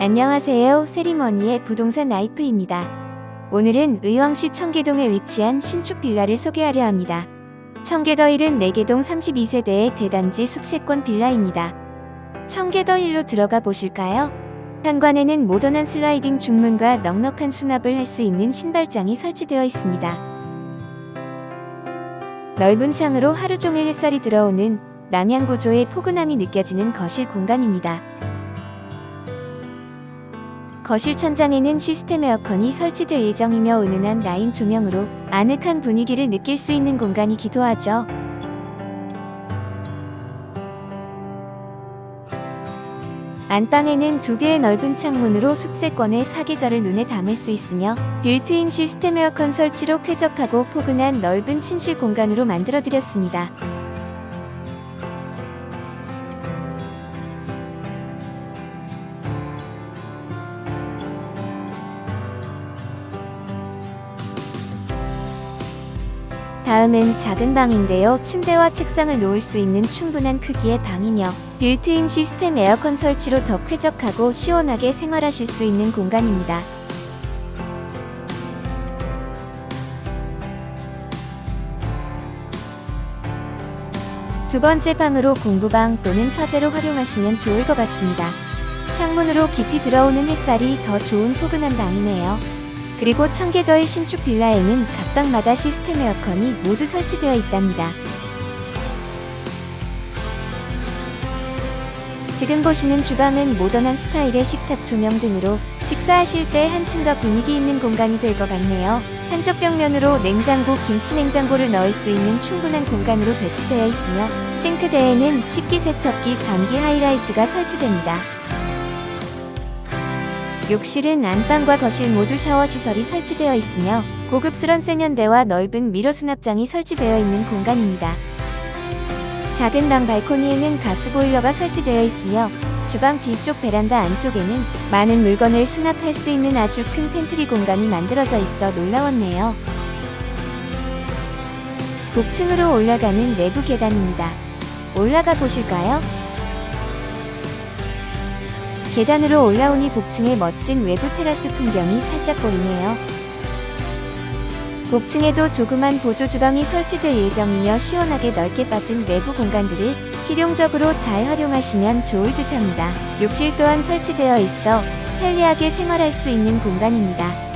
안녕하세요. 세리머니의 부동산 라이프입니다. 오늘은 의왕시 청계동에 위치한 신축 빌라를 소개하려 합니다. 청계더일은 4개동 32세대의 대단지 숲세권 빌라입니다. 청계더힐로 들어가 보실까요? 현관에는 모던한 슬라이딩 중문과 넉넉한 수납을 할 수 있는 신발장이 설치되어 있습니다. 넓은 창으로 하루 종일 햇살이 들어오는 남양 구조의 포근함이 느껴지는 거실 공간입니다. 거실 천장에는 시스템 에어컨이 설치될 예정이며 은은한 라인 조명으로 아늑한 분위기를 느낄 수 있는 공간이 기도 하죠. 안방에는 두 개의 넓은 창문으로 숲세권의 사계절을 눈에 담을 수 있으며 빌트인 시스템 에어컨 설치로 쾌적하고 포근한 넓은 침실 공간으로 만들어드렸습니다. 다음은 작은 방인데요. 침대와 책상을 놓을 수 있는 충분한 크기의 방이며 빌트인 시스템 에어컨 설치로 더 쾌적하고 시원하게 생활하실 수 있는 공간입니다. 두 번째 방으로 공부방 또는 서재로 활용하시면 좋을 것 같습니다. 창문으로 깊이 들어오는 햇살이 더 좋은 포근한 방이네요. 그리고 청계더의 신축 빌라에는 각 방마다 시스템 에어컨이 모두 설치되어 있답니다. 지금 보시는 주방은 모던한 스타일의 식탁 조명 등으로 식사하실 때 한층 더 분위기 있는 공간이 될 것 같네요. 한쪽 벽면으로 냉장고, 김치 냉장고를 넣을 수 있는 충분한 공간으로 배치되어 있으며 싱크대에는 식기세척기, 전기 하이라이트가 설치됩니다. 욕실은 안방과 거실 모두 샤워 시설이 설치되어 있으며 고급스런 세면대와 넓은 미러 수납장이 설치되어 있는 공간입니다. 작은 방 발코니에는 가스보일러가 설치되어 있으며 주방 뒤쪽 베란다 안쪽에는 많은 물건을 수납할 수 있는 아주 큰 팬트리 공간이 만들어져 있어 놀라웠네요. 복층으로 올라가는 내부 계단입니다. 올라가 보실까요? 계단으로 올라오니 복층의 멋진 외부 테라스 풍경이 살짝 보이네요. 복층에도 조그만 보조 주방이 설치될 예정이며 시원하게 넓게 빠진 내부 공간들을 실용적으로 잘 활용하시면 좋을 듯 합니다. 욕실 또한 설치되어 있어 편리하게 생활할 수 있는 공간입니다.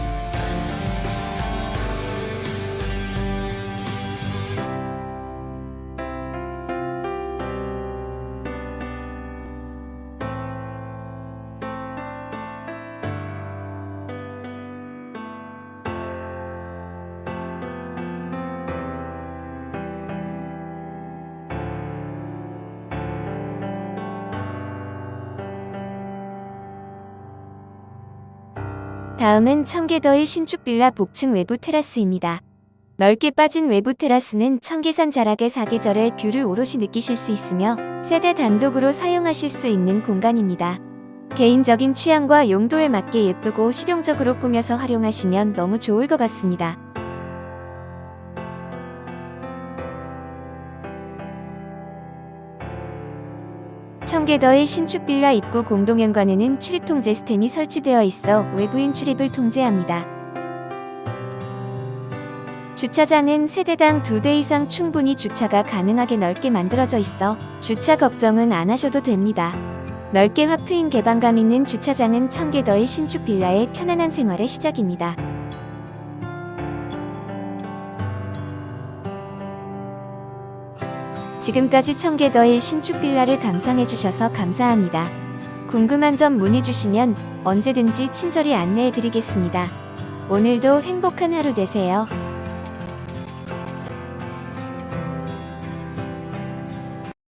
다음은 청계더의 신축 빌라 복층 외부 테라스입니다. 넓게 빠진 외부 테라스는 청계산 자락의 사계절의 뷰를 오롯이 느끼실 수 있으며 세대 단독으로 사용하실 수 있는 공간입니다. 개인적인 취향과 용도에 맞게 예쁘고 실용적으로 꾸며서 활용하시면 너무 좋을 것 같습니다. 청계더의 신축 빌라 입구 공동현관에는 출입 통제 스템이 설치되어 있어 외부인 출입을 통제합니다. 주차장은 세대당 두대 이상 충분히 주차가 가능하게 넓게 만들어져 있어 주차 걱정은 안 하셔도 됩니다. 넓게 확 트인 개방감 있는 주차장은 청계더의 신축 빌라의 편안한 생활의 시작입니다. 지금까지 청계더의 신축 빌라를 감상해 주셔서 감사합니다. 궁금한 점 문의 주시면 언제든지 친절히 안내해 드리겠습니다. 오늘도 행복한 하루 되세요.